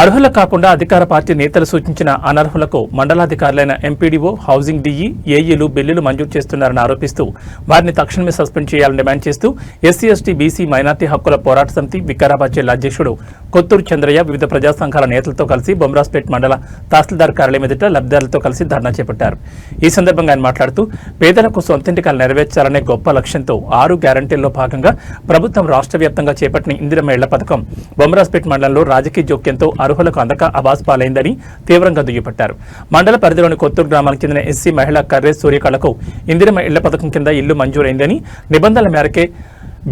అర్హుల కాకుండా అధికార పార్టీ నేతలు సూచించిన అనర్హులకు మండలాధికారులైన ఎంపీడీఓ హౌసింగ్ డీఈ ఏఈలు బిల్లులు మంజూరు చేస్తున్నారని ఆరోపిస్తూ వారిని తక్షణమే సస్పెండ్ చేయాలని డిమాండ్ చేస్తూ ఎస్సీ ఎస్టీ బీసీ మైనార్టీ హక్కుల పోరాట సమితి వికారాబాద్ జిల్లా అధ్యక్షుడు కొత్తూరు చంద్రయ్య వివిధ ప్రజా సంఘాల నేతలతో కలిసి బొమ్రాస్పేట్ మండల తహసీల్దార్ కార్యాలయం ఎదుట లబ్ధిదారులతో కలిసి ధర్నా చేపట్టారు. ఈ సందర్భంగా ఆయన మాట్లాడుతూ పేదలకు సొంతింటికాలు నెరవేర్చాలనే గొప్ప లక్ష్యంతో ఆరు గ్యారంటీల్లో భాగంగా ప్రభుత్వం రాష్ట్ర వ్యాప్తంగా చేపట్టిన ఇందిరమేళ్ళ పథకం బొమ్రాస్పేట్ మండలంలో రాజకీయ జోక్యంతో అర్హులకు అందక అబాస్ పాలైందని తీవ్రంగా దుయ్యపట్టారు మండల పరిధిలోని కొత్తూరు గ్రామానికి చెందిన ఎస్సీ మహిళా కర్రే సూర్యకళకు ఇందిరమ ఇళ్ళ పథకం కింద ఇల్లు మంజూరైందని నిబంధనల మేరకే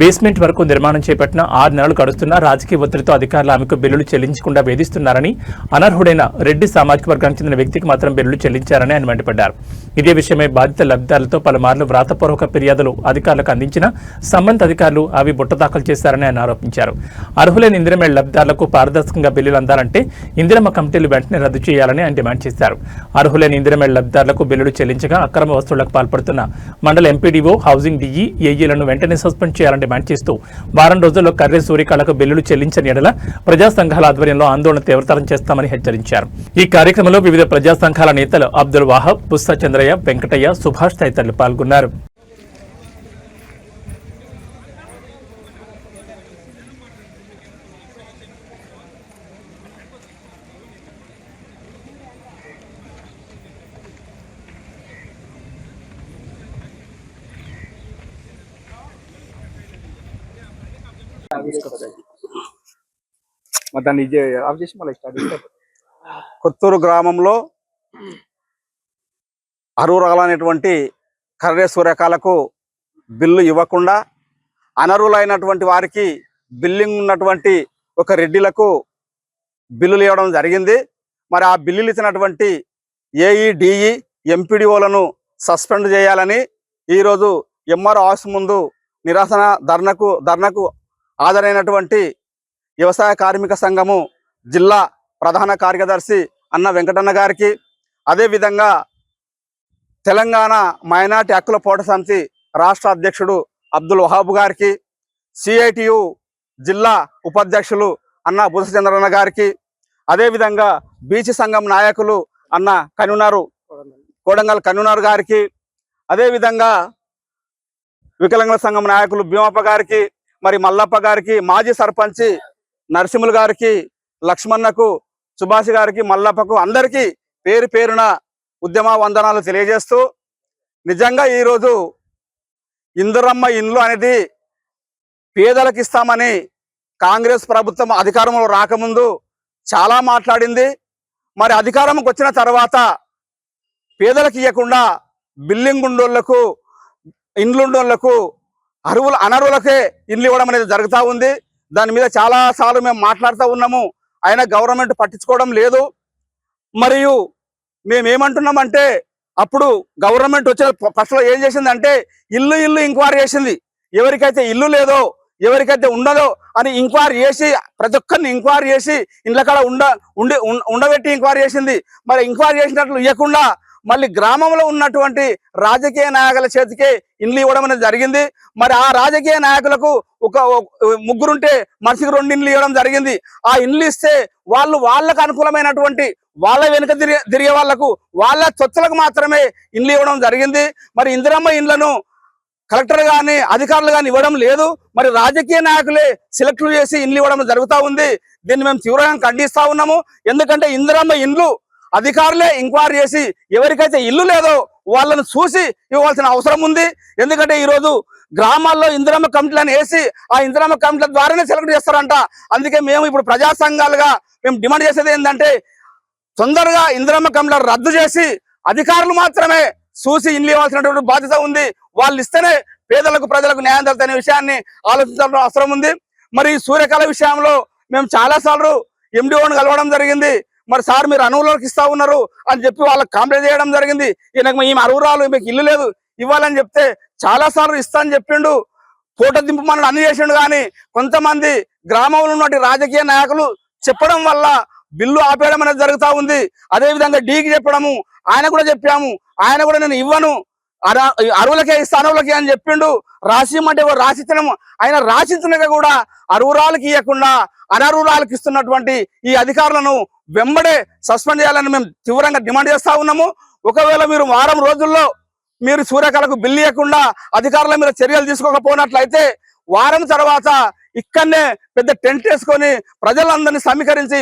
బేస్మెంట్ వరకు నిర్మాణం చేపట్టిన ఆరు నెలలు గడుస్తున్నా రాజకీయ ఒత్తిడితో అధికారులు ఆమెకు బిల్లులు చెల్లించకుండా వేధిస్తున్నారని అనర్హుడైన రెడ్డి సామాజిక వర్గానికి చెందిన వ్యక్తికి మాత్రం బిల్లులు చెల్లించారని ఆయన మండిపడ్డారు. ఇదే విషయమై బాధిత లబ్ధిదారులతో పలుమార్లు వ్రాతపూర్వక ఫిర్యాదులు అధికారులకు అందించిన సంబంధిత అధికారులు అవి బుట్ట దాఖలు చేశారని ఆయన ఆరోపించారు. అర్హులైన ఇందిరమ లబ్ధిదారులకు పారదర్శకంగా బిల్లులు అందాలంటే ఇందిరమ్మ కమిటీలు వెంటనే రద్దు చేయాలని ఆయన డిమాండ్ చేశారు. అర్హులైన ఇందిరమ లబ్ధిదారులకు బిల్లులు చెల్లించగా అక్రమ వస్తువులకు పాల్పడుతున్న మండల ఎంపీడీఓ హౌసింగ్ డిఈ ఏఈలను వెంటనే సస్పెండ్ చేయాలని డిమాండ్ చేస్తూ వారం రోజుల్లో కర్రె సూర్యకళకు బిల్లులు చెల్లించని ఎడల ప్రజా సంఘాల ఆధ్వర్యంలో ఆందోళన తీవ్రతరం చేస్తామని హెచ్చరించారు. ఈ కార్యక్రమంలో వివిధ ప్రజా సంఘాల నేతలు అబ్దుల్ వాహబ్ పుస్తా చంద్రయ్య వెంకటయ్య సుభాష్ తదితరులు పాల్గొన్నారు. దాన్ని ఆఫ్ చేసి మళ్ళీ స్టార్ట్ కొత్తూరు గ్రామంలో అరువురగలైనటువంటి కర్రే సూర్యకాలకు బిల్లు ఇవ్వకుండా అనర్హులైనటువంటి వారికి బిల్లింగ్ ఉన్నటువంటి ఒక రెడ్డిలకు బిల్లులు ఇవ్వడం జరిగింది. మరి ఆ బిల్లులు ఇచ్చినటువంటి ఏఈడిఈ ఎంపీడీఓలను సస్పెండ్ చేయాలని ఈరోజు ఎంఆర్ ఆఫీస్ ముందు నిరసన ధర్నకు ధర్నకు హాజరైనటువంటి వ్యవసాయ కార్మిక సంఘము జిల్లా ప్రధాన కార్యదర్శి అన్న వెంకటన్న గారికి అదేవిధంగా తెలంగాణ మైనార్టీ హక్కుల పోట సమితి రాష్ట్ర అధ్యక్షుడు అబ్దుల్ వహాబు గారికి సిఐటియు జిల్లా ఉపాధ్యక్షులు అన్న బుధచంద్రన్న గారికి అదేవిధంగా బీసీ సంఘం నాయకులు అన్న కనునారు కోడంగల్ కనునారు గారికి అదేవిధంగా వికలాంగుల సంఘం నాయకులు భీమప్ప గారికి మరి మల్లప్ప గారికి మాజీ సర్పంచి నరసింహులు గారికి లక్ష్మణకు సుభాష్ గారికి మల్లప్పకు అందరికీ పేరు పేరున ఉద్యమ వందనాలు తెలియజేస్తూ నిజంగా ఈరోజు ఇందిరమ్మ ఇండ్లు అనేది పేదలకు ఇస్తామని కాంగ్రెస్ ప్రభుత్వం అధికారంలో రాకముందు చాలా మాట్లాడింది. మరి అధికారంకి వచ్చిన తర్వాత పేదలకు ఇవ్వకుండా బిల్డింగ్ ఉండోళ్ళకు ఇండ్లుండోళ్ళకు అరువులు అనర్వులకే ఇండ్లు ఇవ్వడం అనేది జరుగుతూ ఉంది. దాని మీద చాలా సార్లు మేము మాట్లాడుతూ ఉన్నాము. అయినా గవర్నమెంట్ పట్టించుకోవడం లేదు. మరియు మేమేమంటున్నామంటే అప్పుడు గవర్నమెంట్ వచ్చిన ఫస్ట్లో ఏం చేసిందంటే ఇల్లు ఇల్లు ఎంక్వైరీ చేసింది. ఎవరికైతే ఇల్లు లేదో ఎవరికైతే ఉండదో అని ఎంక్వైరీ చేసి ప్రతి ఒక్కరిని ఎంక్వైరీ చేసి ఇండ్ల కాడ ఉండ ఉండి ఉండబెట్టి ఎంక్వైరీ చేసింది. మరి ఎంక్వైరీ చేసినట్లు ఇవ్వకుండా మళ్ళీ గ్రామంలో ఉన్నటువంటి రాజకీయ నాయకుల చేతికే ఇండ్లు ఇవ్వడం అనేది జరిగింది. మరి ఆ రాజకీయ నాయకులకు ఒక ముగ్గురుంటే మనిషికి రెండు ఇండ్లు ఇవ్వడం జరిగింది. ఆ ఇండ్లు ఇస్తే వాళ్ళు వాళ్ళకు అనుకూలమైనటువంటి వాళ్ళ వెనుక తిరిగే తిరిగే వాళ్ళకు వాళ్ళ చొచ్చులకు మాత్రమే ఇండ్లు ఇవ్వడం జరిగింది. మరి ఇందిరమ్మ ఇండ్లను కలెక్టర్ గాని అధికారులు గాని ఇవ్వడం లేదు. మరి రాజకీయ నాయకులే సెలెక్ట్ చేసి ఇండ్లు ఇవ్వడం జరుగుతూ ఉంది. దీన్ని మేము తీవ్రంగా ఖండిస్తా ఉన్నాము. ఎందుకంటే ఇందిరమ్మ ఇండ్లు అధికారులే ఎంక్వైరీ చేసి ఎవరికైతే ఇల్లు లేదో వాళ్ళను చూసి ఇవ్వాల్సిన అవసరం ఉంది. ఎందుకంటే ఈరోజు గ్రామాల్లో ఇందిరమ్మ కమిటీలను వేసి ఆ ఇందిరమ్మ కమిటీల ద్వారానే సెలెక్ట్ చేస్తారంట. అందుకే మేము ఇప్పుడు ప్రజా సంఘాలుగా మేము డిమాండ్ చేసేది ఏంటంటే తొందరగా ఇందిరమ్మ కమిటీలను రద్దు చేసి అధికారులు మాత్రమే చూసి ఇల్లు ఇవ్వాల్సినటువంటి బాధ్యత ఉంది. వాళ్ళు ఇస్తేనే పేదలకు ప్రజలకు న్యాయం జరుగుతున్న విషయాన్ని ఆలోచించాల్సిన అవసరం ఉంది. మరి సూర్యకాల సూర్యకళ విషయంలో మేము చాలాసార్లు సార్లు కలవడం జరిగింది. మరి సార్ మీరు అనువులోకి ఇస్తా ఉన్నారు అని చెప్పి వాళ్ళకి కంప్లైంట్ చేయడం జరిగింది. ఈయనకు ఈమె అరువురాలు మీకు ఇల్లు లేదు ఇవ్వాలని చెప్తే చాలా సార్లు ఇస్తా అని చెప్పిండు. ఫోటో దింపమని అన్ని చేసిండు కానీ కొంతమంది గ్రామంలో ఉన్నటువంటి రాజకీయ నాయకులు చెప్పడం వల్ల బిల్లు ఆపేయడం అనేది జరుగుతూ ఉంది. అదే విధంగా డీకి చెప్పడము ఆయన కూడా చెప్పాము ఆయన కూడా నేను ఇవ్వను. అరువులకే ఇస్తా అరువులకే అని చెప్పిండు. రాసిమంటే రాసిచ్చడం ఆయన రాసిచ్చినగా కూడా అరువురాలకి ఇవ్వకుండా అనర్హురాలకు ఇస్తున్నటువంటి ఈ అధికారులను వెంబడే సస్పెండ్ చేయాలని మేము తీవ్రంగా డిమాండ్ చేస్తా ఉన్నాము. ఒకవేళ మీరు వారం రోజుల్లో మీరు సూర్యకళకు బిల్లు ఇవ్వకుండా అధికారుల మీద చర్యలు తీసుకోకపోయినట్లయితే వారం తర్వాత ఇక్కడనే పెద్ద టెంట్ వేసుకొని ప్రజలందరినీ సమీకరించి